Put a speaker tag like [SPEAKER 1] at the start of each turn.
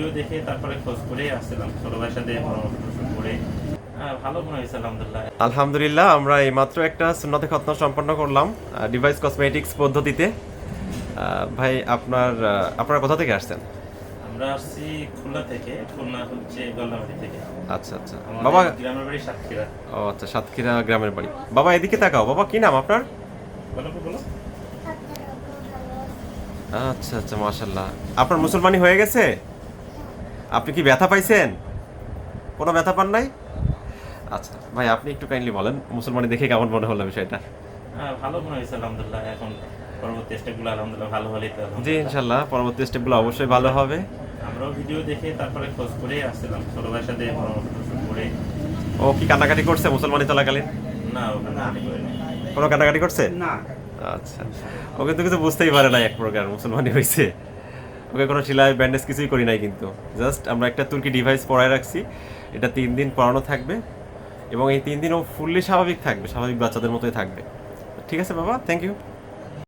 [SPEAKER 1] Video দেখে তারপরে খোঁজ করে আসছিলাম। ভাইয়ের সাথে পরামর্শ করে। হ্যাঁ, ভালো মনে হয়েছে আলহামদুলিল্লাহ।
[SPEAKER 2] আলহামদুলিল্লাহ আমরা এইমাত্র একটা সুন্নতে খতনা সম্পন্ন করলাম ডিভাইস কসমেটিক্স পদ্ধতিতে। ভাই আপনার কোথা থেকে আসছেন?
[SPEAKER 1] আমরা আসছি খুলনা থেকে। খুলনা হচ্ছে গল্লামাটি থেকে।
[SPEAKER 2] আচ্ছা আচ্ছা। বাবা
[SPEAKER 1] গ্রামের বাড়ি সাতক্ষীরা।
[SPEAKER 2] ও আচ্ছা সাতক্ষীরা গ্রামের বাড়ি। বাবা এদিকে তাকাও। বাবা কি নাম আপনার?
[SPEAKER 1] বলো বলো
[SPEAKER 2] আচ্ছা আচ্ছা মাশাল্লাহ আপনার মুসলমানি হয়ে গেছে? আপনি কি ব্যথা পাইছেন? কোনো ব্যথা পান নাই? আচ্ছা ভাই আপনি একটু কাইন্ডলি বলেন মুসলমানি দেখে কেমন মনে হলো বিষয়টা?
[SPEAKER 1] হ্যাঁ ভালো মনে হয়েছে আলহামদুলিল্লাহ এখন পরবর্তী স্টেপগুলো আলহামদুলিল্লাহ ভালো হলেই তো
[SPEAKER 2] জি ইনশাল্লাহ পরবর্তী স্টেপগুলো অবশ্যই ভালো হবে।
[SPEAKER 1] আমরাও ভিডিও দেখে তারপরে খোঁজ করে আসছিলাম ছোট ভাইয়ের সাথে করে।
[SPEAKER 2] ও কি কান্নাকাটি করছে মুসলমানি চলাকালীন?
[SPEAKER 1] না ওখানে হাঁটি করে
[SPEAKER 2] কোনো কান্নাকাটি করছে?
[SPEAKER 3] না।
[SPEAKER 2] আচ্ছা ও কিন্তু কিছু বুঝতেই পারে না এক প্রকার মুসলমানি হয়েছে ওকে কোনো সেলাই ব্যান্ডেজ কিছুই করি নাই কিন্তু। জাস্ট আমরা একটা তুর্কি ডিভাইস পরায় রাখছি। এটা তিন দিন পড়ানো থাকবে এবং এই তিন দিন ও ফুললি স্বাভাবিক থাকবে, স্বাভাবিক বাচ্চাদের মতোই থাকবে। ঠিক আছে বাবা থ্যাংক ইউ